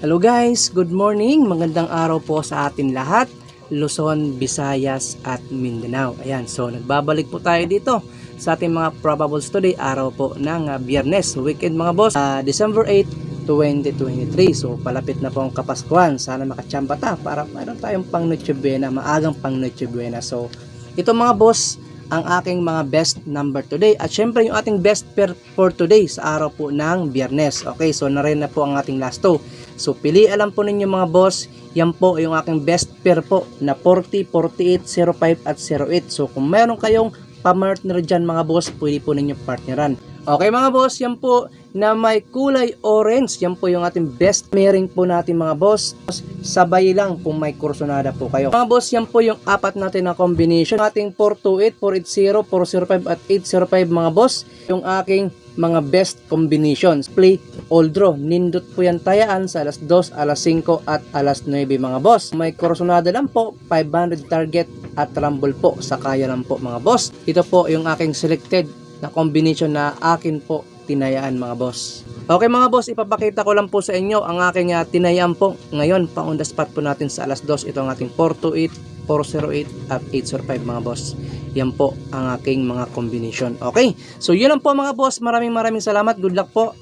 Hello guys, good morning. Magandang araw po sa atin lahat. Luzon, Visayas at Mindanao. Ayan, so nagbabalik po tayo dito sa ating mga probables today, araw po ng ah, Biyernes, weekend mga boss, ah, December 8, 2023. So palapit na po ang Kapaskuhan. Sana makachamba ta para meron tayong pang Noche Buena, maagang pang Noche Buena. So ito mga boss, ang aking mga best number today at syempre yung ating best pair for today sa araw po ng Biyernes. Okay, so na rin na po ang ating last two. So pili alam po ninyo mga boss, yan po yung aking best pair po na 40, 48, 05 at 08. So kung meron kayong pamartner dyan mga boss, pwede po ninyo partneran. Okay mga boss, yan po na may kulay orange. Yan po yung ating best pairing po natin mga boss. Sabay lang kung may kursonada po kayo. Mga boss, yan po yung apat natin na combination. Ating 428, 480, 405 at 805 mga boss. Yung aking mga best combinations. Play all draw. Nindot po yan tayaan sa alas 2, alas 5 at alas 9 mga boss. May kursonada lang po, 500 target at rumble po sa kaya lang po mga boss. Ito po yung aking selected na combination na akin po tinayaan mga boss. Okay mga boss, ipapakita ko lang po sa inyo ang aking uh, tinayaan po ngayon pang on the spot po natin sa alas 2. Ito ang ating 428, 408 at 805 mga boss. Yan po ang aking mga combination. Okay, so yun lang po mga boss. Maraming maraming salamat. Good luck po.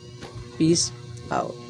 Peace out.